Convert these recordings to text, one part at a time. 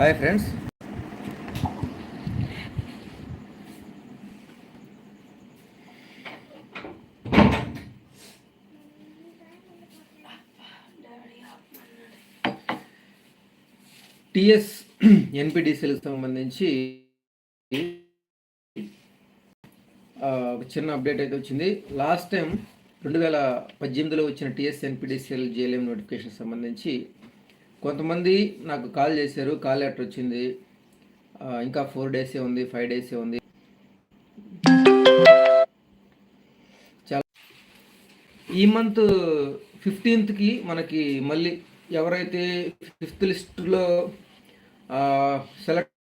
Hi friends. TS ఎన్పిడిసిఎల్కి సంబంధించి ఒక చిన్న అప్డేట్ అయితే వచ్చింది. లాస్ట్ టైం రెండు వేల పద్దెనిమిదిలో వచ్చిన టిఎస్ ఎన్పిడిసిఎల్ జేఎల్ఎం నోటిఫికేషన్ సంబంధించి కొంతమంది నాకు కాల్ చేశారు కాల్ లెటర్ వచ్చింది. ఇంకా ఫోర్ డేసే ఉంది ఫైవ్ డేసే ఉంది. చాలా ఈ మంత్ ఫిఫ్టీన్త్కి మనకి మళ్ళీ ఎవరైతే ఫిఫ్త్ లిస్టులో సెలెక్ట్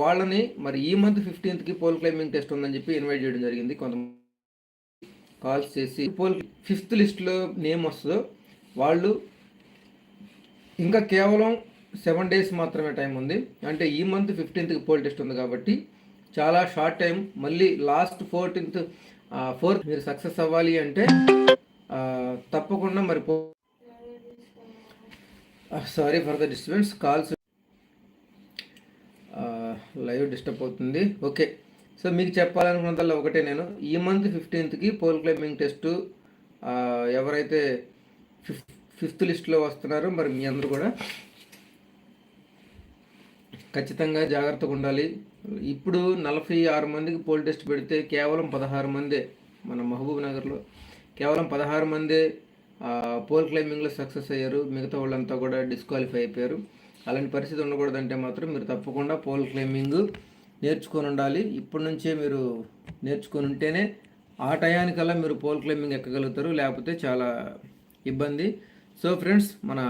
వాళ్ళని మరి ఈ మంత్ ఫిఫ్టీన్త్కి పోల్ క్లైంబింగ్ టెస్ట్ ఉందని చెప్పి ఇన్వైట్ చేయడం జరిగింది. కొంతమంది కాల్స్ చేసి పోల్ ఫిఫ్త్ లిస్ట్లో నేమ్ వస్తుందో వాళ్ళు ఇంకా కేవలం సెవెన్ డేస్ మాత్రమే టైం ఉంది. అంటే ఈ మంత్ ఫిఫ్టీన్త్కి పోల్ టెస్ట్ ఉంది కాబట్టి చాలా షార్ట్ టైం. మళ్ళీ లాస్ట్ ఫోర్టీన్త్ ఫోర్త్ మీరు సక్సెస్ అవ్వాలి అంటే తప్పకుండా మరి sorry for the disturbance. Calls live disturb అవుతుంది. ఓకే. సో మీకు చెప్పాలనుకున్నదల్లా ఒకటే నేను. ఈ మంత్ ఫిఫ్టీన్త్కి పోల్ క్లైంబింగ్ టెస్ట్ ఎవరైతే ఫిఫ్త్ ఫిఫ్త్ లిస్ట్లో వస్తున్నారో మరి మీ అందరూ కూడా ఖచ్చితంగా జాగ్రత్తగా ఉండాలి. ఇప్పుడు నలభై ఆరు మందికి పోల్ టెస్ట్ పెడితే కేవలం పదహారు మందే మన మహబూబ్ నగర్లో. కేవలం పదహారు మందే పోల్ క్లైంబింగ్లో సక్సెస్ అయ్యారు. మిగతా వాళ్ళంతా కూడా డిస్క్వాలిఫై అయిపోయారు. అలాంటి పరిస్థితి ఉండకూడదంటే మాత్రం మీరు తప్పకుండా పోల్ క్లైంబింగ్ నేర్చుకొని ఉండాలి. ఇప్పటి నుంచే మీరు నేర్చుకొని ఉంటేనే ఆ టయానికల్లా మీరు పోల్ క్లైంబింగ్ ఎక్కగలుగుతారు. లేకపోతే చాలా ఇబ్బంది. సో ఫ్రెండ్స్ మన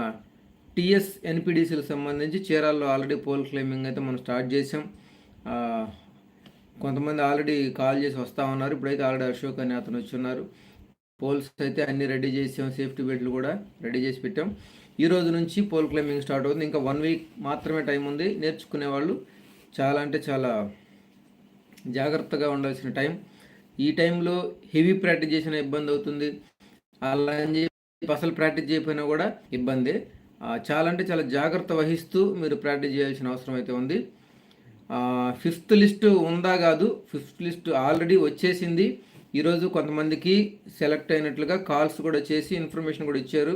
టీఎస్ ఎన్పిడిసిలకు సంబంధించి చీరాల్లో ఆల్రెడీ పోల్ క్లైంబింగ్ అయితే మనం స్టార్ట్ చేసాం కొంతమంది ఆల్రెడీ కాల్ చేసి వస్తూ ఉన్నారు. ఇప్పుడైతే ఆల్రెడీ అశోక్ అనే అతను వచ్చి ఉన్నారు. పోల్స్ అయితే అన్ని రెడీ చేసాం. సేఫ్టీ బెల్ట్లు కూడా రెడీ చేసి పెట్టాం. ఈ రోజు నుంచి పోల్ క్లైంబింగ్ స్టార్ట్ అవుతుంది. ఇంకా వన్ వీక్ మాత్రమే టైం ఉంది. నేర్చుకునే వాళ్ళు చాలా అంటే చాలా జాగ్రత్తగా ఉండాల్సిన టైం. ఈ టైంలో హెవీ ప్రాక్టీస్ చేసిన ఇబ్బంది అవుతుంది. అలా అని చెప్పి అసలు ప్రాక్టీస్ చేయకపోయినా కూడా ఇబ్బంది. చాలా అంటే చాలా జాగ్రత్త వహిస్తూ మీరు ప్రాక్టీస్ చేయాల్సిన అవసరం అయితే ఉంది. ఫిఫ్త్ లిస్ట్ ఉందా కాదు ఫిఫ్త్ లిస్ట్ ఆల్రెడీ వచ్చేసింది. ఈరోజు కొంతమందికి సెలెక్ట్ అయినట్లుగా కాల్స్ కూడా చేసి ఇన్ఫర్మేషన్ కూడా ఇచ్చారు.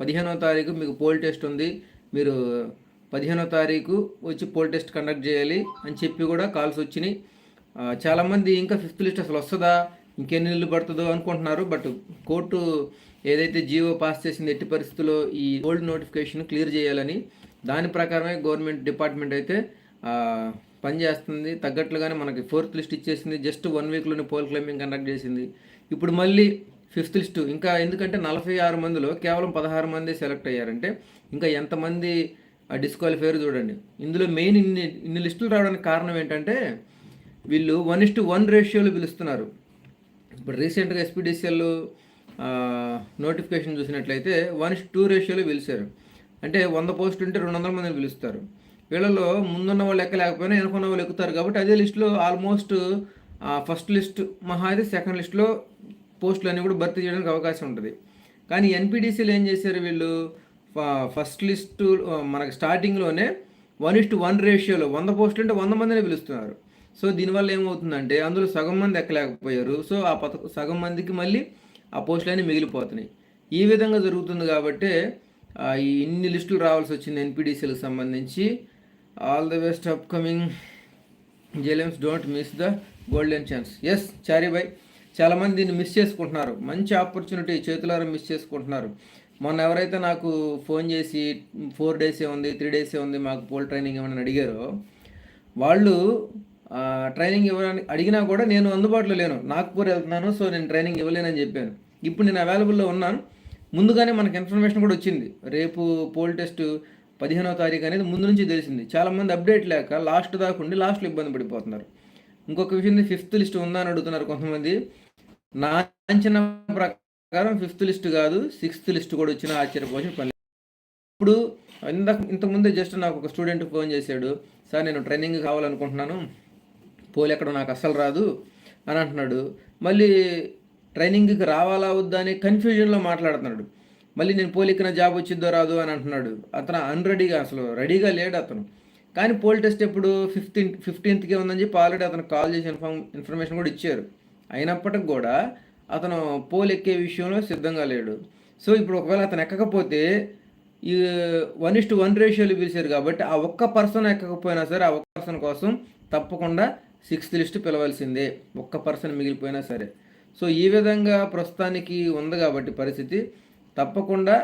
పదిహేనవ తారీఖు మీకు పోల్ టెస్ట్ ఉంది. మీరు పదిహేనో తారీఖు వచ్చి పోల్ టెస్ట్ కండక్ట్ చేయాలి అని చెప్పి కూడా కాల్స్ వచ్చినాయి. చాలామంది ఇంకా ఫిఫ్త్ లిస్ట్ అసలు వస్తుందా? ఇంకెన్ని నెలలు పడుతుందో అనుకుంటున్నారు. బట్ కోర్టు ఏదైతే జీవో పాస్ చేసింది ఎట్టి పరిస్థితుల్లో ఈ ఓల్డ్ నోటిఫికేషన్ క్లియర్ చేయాలని దాని ప్రకారమే గవర్నమెంట్ డిపార్ట్మెంట్ అయితే పనిచేస్తుంది తగ్గట్లుగానే మనకి ఫోర్త్ లిస్ట్ ఇచ్చేసింది. జస్ట్ వన్ వీక్లోనే పోల్ క్లైంబింగ్ కండక్ట్ చేసింది. ఇప్పుడు మళ్ళీ ఫిఫ్త్ లిస్టు ఇంకా ఎందుకంటే నలభై ఆరు మందిలో కేవలం పదహారు మంది సెలెక్ట్ అయ్యారంటే ఇంకా ఎంతమంది ఆ డిస్క్వాలిఫైర్ చూడండి. ఇందులో మెయిన్ ఇన్ని ఇన్ని లిస్టులు రావడానికి కారణం ఏంటంటే వీళ్ళు వన్ ఇస్ టు వన్ రేషియోలు పిలుస్తున్నారు. ఇప్పుడు రీసెంట్గా ఎస్పీడీసీఎల్ నోటిఫికేషన్ చూసినట్లయితే వన్ ఇస్ టూ రేషియోలో పిలిచారు. అంటే వంద పోస్ట్ ఉంటే రెండు వందల మందిని పిలుస్తారు. వీళ్ళలో ముందున్న వాళ్ళు ఎక్కలేకపోయినా వెనుకున్న వాళ్ళు ఎక్కుతారు కాబట్టి అదే లిస్టులో ఆల్మోస్ట్ ఫస్ట్ లిస్ట్ మహా అయితే సెకండ్ లిస్ట్లో పోస్టులు అన్నీ కూడా భర్తీ చేయడానికి అవకాశం ఉంటుంది. కానీ ఎన్పీడీసీలు ఏం చేశారు వీళ్ళు? ఫస్ట్ లిస్టు మనకి స్టార్టింగ్లోనే వన్ ఇస్ట్ వన్ రేషియోలో వంద పోస్టులు అంటే వంద మందిని పిలుస్తున్నారు. సో దీనివల్ల ఏమవుతుందంటే అందులో సగం మంది ఎక్కలేకపోయారు. సో ఆ పథ సగం మందికి మళ్ళీ ఆ పోస్టులన్నీ మిగిలిపోతున్నాయి. ఈ విధంగా జరుగుతుంది కాబట్టి ఈ ఇన్ని లిస్టులు రావాల్సి వచ్చింది ఎన్పిడిసిలకు సంబంధించి. All the best upcoming JLMs don't miss the golden chance yes చారీ బాయ్ చాలామంది దీన్ని మిస్ చేసుకుంటున్నారు. మంచి ఆపర్చునిటీ చేతులారా మిస్ చేసుకుంటున్నారు. మొన్న ఎవరైతే నాకు ఫోన్ చేసి ఫోర్ డేసే ఉంది త్రీ డేసే ఉంది మాకు పోల్ ట్రైనింగ్ ఏమైనా అడిగారో వాళ్ళు ట్రైనింగ్ ఇవ్వడానికి అడిగినా కూడా నేను అందుబాటులో లేను. నాగ్పూర్ వెళ్తున్నాను సో నేను ట్రైనింగ్ ఇవ్వలేనని చెప్పాను. ఇప్పుడు నేను అవైలబుల్లో ఉన్నాను. ముందుగానే మనకి ఇన్ఫర్మేషన్ కూడా వచ్చింది. రేపు పోల్ టెస్ట్ పదిహేనవ తారీఖు అనేది ముందు నుంచి తెలిసింది. చాలామంది అప్డేట్ లేక లాస్ట్ దాకా ఉండి లాస్ట్లో ఇబ్బంది పడిపోతున్నారు. ఇంకొక విషయం ఫిఫ్త్ లిస్ట్ ఉందా అని అడుగుతున్నారు కొంతమంది. నా అంచనా ప్రకారం ప్రకారం ఫిఫ్త్ లిస్ట్ కాదు సిక్స్త్ లిస్ట్ కూడా వచ్చిన ఆశ్చర్యపోసిన పని ఇప్పుడు ఇంతకు ఇంతకుముందే జస్ట్ నాకు ఒక స్టూడెంట్ ఫోన్ చేశాడు. సార్ నేను ట్రైనింగ్ కావాలనుకుంటున్నాను. పోలి ఎక్కడ నాకు అస్సలు రాదు అని అంటున్నాడు. మళ్ళీ ట్రైనింగ్కి రావాలా వద్దా అనే కన్ఫ్యూజన్లో మాట్లాడుతున్నాడు. మళ్ళీ నేను పోలిక్కిన జాబ్ వచ్చిద్దో రాదు అని అంటున్నాడు. అతను అన్రెడీగా అసలు రెడీగా లేడు అతను. కానీ పోల్ టెస్ట్ ఎప్పుడు ఫిఫ్టీన్ ఫిఫ్టీన్త్కే ఉందని చెప్పి ఆల్రెడీ అతను కాల్ చేసి ఇన్ఫార్మ్ ఇన్ఫర్మేషన్ కూడా ఇచ్చారు. అయినప్పటికి కూడా అతను పోల్ ఎక్కే విషయంలో సిద్ధంగా లేడు. సో ఇప్పుడు ఒకవేళ అతను ఎక్కకపోతే ఈ వన్ ఇస్ టు వన్ రేషియోలు పిలిచారు కాబట్టి ఆ ఒక్క పర్సన్ ఎక్కకపోయినా సరే ఆ ఒక్క పర్సన్ కోసం తప్పకుండా సిక్స్త్ లిస్ట్ పిలవాల్సిందే. ఒక్క పర్సన్ మిగిలిపోయినా సరే. సో ఈ విధంగా ప్రస్తుతానికి ఉంది కాబట్టి పరిస్థితి. తప్పకుండా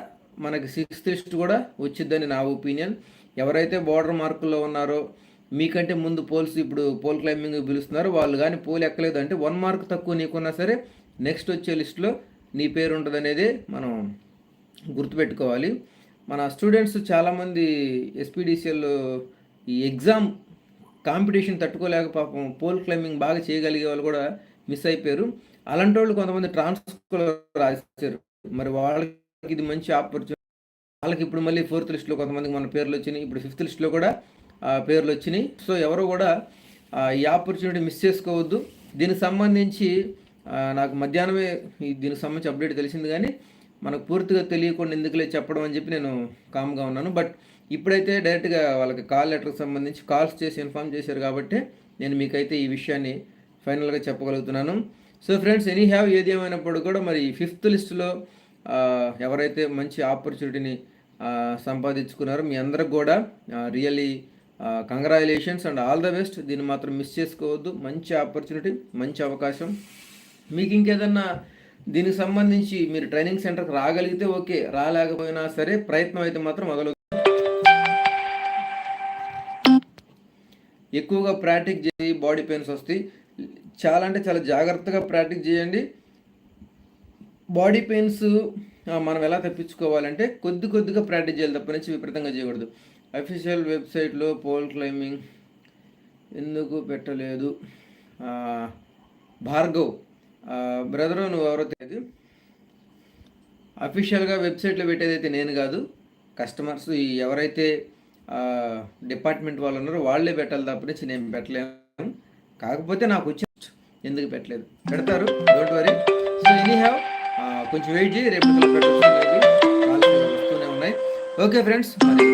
మనకి సిక్స్త్ లిస్ట్ కూడా వచ్చిద్దని నా ఒపీనియన్. ఎవరైతే బార్డర్ మార్కుల్లో ఉన్నారో మీకంటే ముందు పోల్స్ ఇప్పుడు పోల్ క్లైంబింగ్ పిలుస్తున్నారు వాళ్ళు కానీ పోల్ ఎక్కలేదు అంటే వన్ మార్క్ తక్కువ నీకున్నా సరే నెక్స్ట్ వచ్చే లిస్ట్లో నీ పేరు ఉంటుంది అనేది మనం గుర్తుపెట్టుకోవాలి. మన స్టూడెంట్స్ చాలామంది ఎస్పీడీసీఎల్ ఈ ఎగ్జామ్ కాంపిటీషన్ తట్టుకోలేక పాపం పోల్ క్లైంబింగ్ బాగా చేయగలిగే వాళ్ళు కూడా మిస్ అయిపోయారు. అలాంటి వాళ్ళు కొంతమంది ట్రాన్స్ఫర్ రాశారు. మరి వాళ్ళకి ఇది మంచి ఆపర్చునిటీ వాళ్ళకి ఇప్పుడు మళ్ళీ ఫోర్త్ లిస్ట్లో కొంతమందికి మన పేర్లు వచ్చినాయి. ఇప్పుడు ఫిఫ్త్ లిస్ట్లో కూడా ఆ, పేర్లు వచ్చినాయి. సో ఎవరు కూడా ఈ ఆపర్చునిటీ మిస్ చేసుకోవద్దు. దీనికి సంబంధించి నాకు మధ్యాహ్నమే ఈ దీనికి సంబంధించి అప్డేట్ తెలిసింది కానీ మనకు పూర్తిగా తెలియకుండా ఎందుకులే చెప్పడం అని చెప్పి నేను కామ్గా ఉన్నాను. బట్ ఇప్పుడైతే డైరెక్ట్గా వాళ్ళకి కాల్ లెటర్కి సంబంధించి కాల్స్ చేసి ఇన్ఫామ్ చేశారు కాబట్టి నేను మీకైతే ఈ విషయాన్ని ఫైనల్గా చెప్పగలుగుతున్నాను. సో ఫ్రెండ్స్ ఎనీ హ్యావ్ ఏది ఏమైనప్పుడు కూడా మరి ఫిఫ్త్ లిస్టులో ఎవరైతే మంచి ఆపర్చునిటీని సంపాదించుకున్నారో మీ అందరికి కూడా really congratulations and all the best. దీన్ని మాత్రం మిస్ చేసుకోవద్దు. మంచి ఆపర్చునిటీ మంచి అవకాశం. మీకు ఇంకేదన్నా దీనికి సంబంధించి మీరు ట్రైనింగ్ సెంటర్కి రాగలిగితే ఓకే రాలేకపోయినా సరే ప్రయత్నం అయితే మాత్రం మొదలు ఎక్కువగా ప్రాక్టీస్ చేసి బాడీ పెయిన్స్ వస్తాయి. చాలా అంటే చాలా జాగ్రత్తగా ప్రాక్టీస్ చేయండి. బాడీ పెయిన్స్ మనం ఎలా తప్పించుకోవాలంటే కొద్ది కొద్దిగా ప్రాక్టీస్ చేయాలి తప్ప నుంచి విపరీతంగా చేయకూడదు. అఫీషియల్ వెబ్సైట్లో పోల్ క్లైంబింగ్ ఎందుకు పెట్టలేదు? భార్గవ్ బ్రదరు నువ్వు ఎవరో తెలియదు అఫీషియల్గా వెబ్సైట్లో పెట్టేదైతే నేను కాదు. కస్టమర్స్ ఎవరైతే డిపార్ట్మెంట్ వాళ్ళు ఉన్నారో వాళ్ళే పెట్టాలి తప్ప నుంచి నేను పెట్టలేను. కాకపోతే నాకు వచ్చి ఎందుకు పెట్టలేదు. పెడతారు don't worry. So anyhow కొంచెం వెయిట్ చేయి రేపు పెట్టచ్చు వస్తూనే ఉన్నాయి. ఓకే ఫ్రెండ్స్ మరి